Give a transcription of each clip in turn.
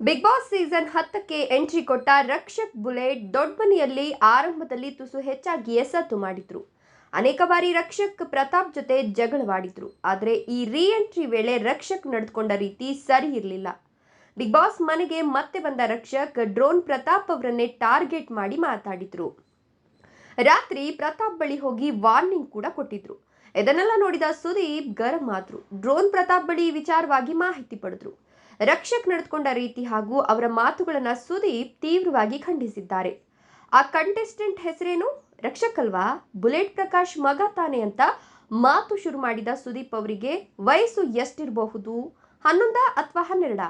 Big Boss season ಹತ್ತಕ್ಕೆ entry ಕೊಟ್ಟ Rakshak bullet ದೊಡ್ಡಮನೆಯಲ್ಲಿ ಆರಂಭದಲ್ಲಿ ತುಸು ಹೆಚ್ಚಾಗಿ ಸದ್ದು ಮಾಡಿದ್ರು. ಅನೇಕ ಬಾರಿ ರಕ್ಷಕ್ ಪ್ರತಾಪ್ ಜೊತೆ ಜಗಳವಾಡಿದ್ರು. ಆದರೆ ಈ ರೀ ಎಂಟ್ರಿ ವೇಳೆ ರಕ್ಷಕ್ ನಡೆದುಕೊಂಡ ರೀತಿ ಸರಿ ಇರಲಿಲ್ಲ. ಬಿಗ್ ಬಾಸ್ ಮನೆಗೆ ಮತ್ತೆ ಬಂದ ರಕ್ಷಕ್ ಡ್ರೋನ್ ಪ್ರತಾಪ್ ಅವರನ್ನೇ ಟಾರ್ಗೆಟ್ ಮಾಡಿ ಮಾತಾಡಿದ್ರು. ರಾತ್ರಿ ಪ್ರತಾಪ್ ಬಳಿ ಹೋಗಿ ವಾರ್ನಿಂಗ್ ಕೂಡ ಕೊಟ್ಟಿದ್ರು. ಇದನ್ನೆಲ್ಲ ನೋಡಿದ ಸುದೀಪ್ ಗರಂ ಆದ್ರು. ಡ್ರೋನ್ ಪ್ರತಾಪ್ ಬಳಿ ವಿಚಾರವಾಗಿ ಮಾಹಿತಿ ಪಡೆದ್ರು. ರಕ್ಷಕ್ ನಡೆದುಕೊಂಡ ರೀತಿ ಹಾಗೂ ಅವರ ಮಾತುಗಳನ್ನು ಸುದೀಪ್ ತೀವ್ರವಾಗಿ ಖಂಡಿಸಿದ್ದಾರೆ. ಆ ಕಂಟೆಸ್ಟೆಂಟ್ ಹೆಸರೇನು? ರಕ್ಷಕ್ ಅಲ್ವಾ? ಬುಲೆಟ್ ಪ್ರಕಾಶ್ ಮಗ ತಾನೆ ಅಂತ ಮಾತು ಶುರು ಮಾಡಿದ ಸುದೀಪ್ ಅವರಿಗೆ ವಯಸ್ಸು ಎಷ್ಟಿರಬಹುದು? ಹನ್ನೊಂದ ಅಥವಾ ಹನ್ನೆರಡ?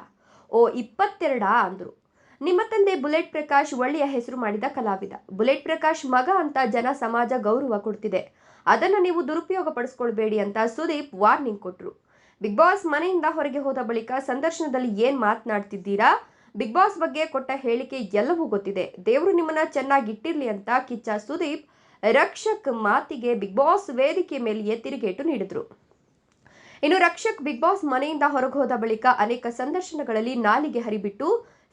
ಓ, ಇಪ್ಪತ್ತೆರಡಾ ಅಂದರು. ನಿಮ್ಮ ತಂದೆ ಬುಲೆಟ್ ಪ್ರಕಾಶ್ ಒಳ್ಳೆಯ ಹೆಸರು ಮಾಡಿದ ಕಲಾವಿದ. ಬುಲೆಟ್ ಪ್ರಕಾಶ್ ಮಗ ಅಂತ ಜನ ಸಮಾಜ ಗೌರವ ಕೊಡ್ತಿದೆ. ಅದನ್ನು ನೀವು ದುರುಪಯೋಗ ಪಡಿಸ್ಕೊಳ್ಬೇಡಿ ಅಂತ ಸುದೀಪ್ ವಾರ್ನಿಂಗ್ ಕೊಟ್ರು. ಬಿಗ್ ಬಾಸ್ ಮನೆಯಿಂದ ಹೊರಗೆ ಹೋದ ಬಳಿಕ ಸಂದರ್ಶನದಲ್ಲಿ ಏನ್ ಮಾತನಾಡ್ತಿದ್ದೀರಾ? ಬಿಗ್ ಬಾಸ್ ಬಗ್ಗೆ ಕೊಟ್ಟ ಹೇಳಿಕೆ ಎಲ್ಲವೂ ಗೊತ್ತಿದೆ. ದೇವರು ನಿಮ್ಮನ್ನ ಚೆನ್ನಾಗಿ ಇಟ್ಟಿರ್ಲಿ ಅಂತ ಕಿಚ್ಚ ಸುದೀಪ್ ರಕ್ಷಕ್ ಮಾತಿಗೆ ಬಿಗ್ ಬಾಸ್ ವೇದಿಕೆ ಮೇಲೆಯೇ ತಿರುಗೇಟು ನೀಡಿದ್ರು. ಇನ್ನು ರಕ್ಷಕ್ ಬಿಗ್ ಬಾಸ್ ಮನೆಯಿಂದ ಹೊರಗೆ ಹೋದ ಬಳಿಕ ಅನೇಕ ಸಂದರ್ಶನಗಳಲ್ಲಿ ನಾಲಿಗೆ ಹರಿಬಿಟ್ಟು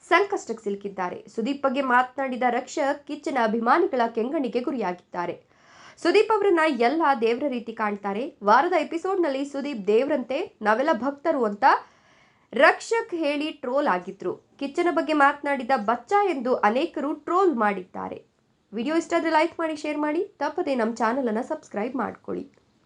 ಸಂಕಷ್ಟಕ್ಕೆ ಸಿಲುಕಿದ್ದಾರೆ. ಸುದೀಪ್ ಬಗ್ಗೆ ಮಾತನಾಡಿದ ರಕ್ಷಕ್ ಕಿಚ್ಚನ ಅಭಿಮಾನಿಗಳ ಕೆಂಗಣಿಗೆ ಗುರಿಯಾಗಿದ್ದಾರೆ. ಸುದೀಪ್ ಅವರನ್ನ ಎಲ್ಲ ದೇವರ ರೀತಿ ಕಾಣ್ತಾರೆ. ವಾರದ ಎಪಿಸೋಡ್ನಲ್ಲಿ ಸುದೀಪ್ ದೇವ್ರಂತೆ ನಾವೆಲ್ಲ ಭಕ್ತರು ಅಂತ ರಕ್ಷಕ್ ಹೇಳಿ ಟ್ರೋಲ್ ಆಗಿದ್ರು. ಕಿಚ್ಚನ ಬಗ್ಗೆ ಮಾತನಾಡಿದ ಬಚ್ಚ ಎಂದು ಅನೇಕರು ಟ್ರೋಲ್ ಮಾಡಿದ್ದಾರೆ. ವಿಡಿಯೋ ಇಷ್ಟ ಆದರೆ ಲೈಕ್ ಮಾಡಿ, ಶೇರ್ ಮಾಡಿ. ತಪ್ಪದೆ ನಮ್ಮ ಚಾನಲನ್ನು ಸಬ್ಸ್ಕ್ರೈಬ್ ಮಾಡ್ಕೊಳ್ಳಿ.